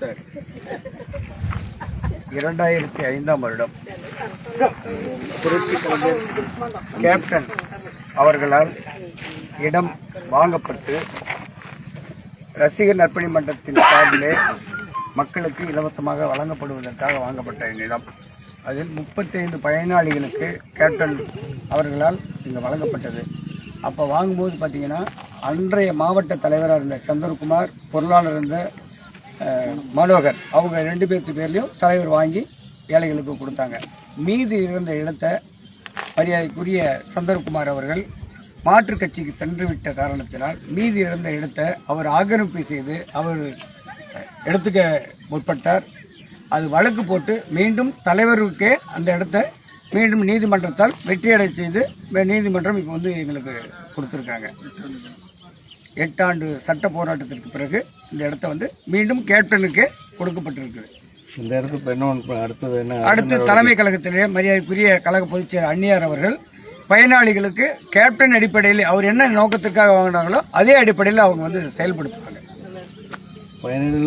சரி. இரண்டாயிரத்தி ஐந்தாம் வருடம். கேப்டன் அவர்களால் இடம் வாங்கப்பட்டு ரசிகர் நற்பணி மன்றத்தின் சார்பிலே மக்களுக்கு இலவசமாக வழங்கப்படுவதற்காக வாங்கப்பட்ட என்னிடம் அதில் முப்பத்தைந்து பயனாளிகளுக்கு கேப்டன் அவர்களால் இங்கே வழங்கப்பட்டது. அப்போ வாங்கும்போது பார்த்தீங்கன்னா அன்றைய மாவட்ட தலைவராக இருந்த சந்திரகுமார் பொருளாளர் இருந்த மனோகர் அவங்க ரெண்டு பேர்த்து பேர்லேயும் தலைவர் வாங்கி ஏழைகளுக்கு கொடுத்தாங்க. மீதி இருந்த இடத்தை மரியாதைக்குரிய சந்திரகுமார் அவர்கள் மாற்றுக் கட்சிக்கு சென்றுவிட்ட காரணத்தினால் மீதி இருந்த இடத்தை அவர் ஆக்கிரமிப்பு செய்து அவர் எடுத்துக்க முற்பட்டார். அது வழக்கு போட்டு மீண்டும் தலைவருக்கே அந்த இடத்த மீண்டும் நீதிமன்றத்தால் வெற்றியடை செய்து நீதிமன்றம் இப்போ வந்து எங்களுக்கு கொடுத்துருக்காங்க. எட்டாண்டு சட்ட போராட்டத்திற்கு பிறகு இந்த இடத்த வந்து மீண்டும் கேப்டனுக்கே கொடுக்கப்பட்டிருக்குது இந்த இடத்துக்கு என்ன அடுத்தது என்ன? அடுத்து தலைமை கழகத்திலே மரியாதைக்குரிய கழக பொதுச் செயலர் அந்நியார் அவர்கள் பயனாளிகளுக்கு கேப்டன் அடிப்படையில் அவர் என்ன நோக்கத்திற்காக வாங்கினாங்களோ அதே அடிப்படையில் அவங்க வந்து செயல்படுத்துவாங்க. பயணிகள்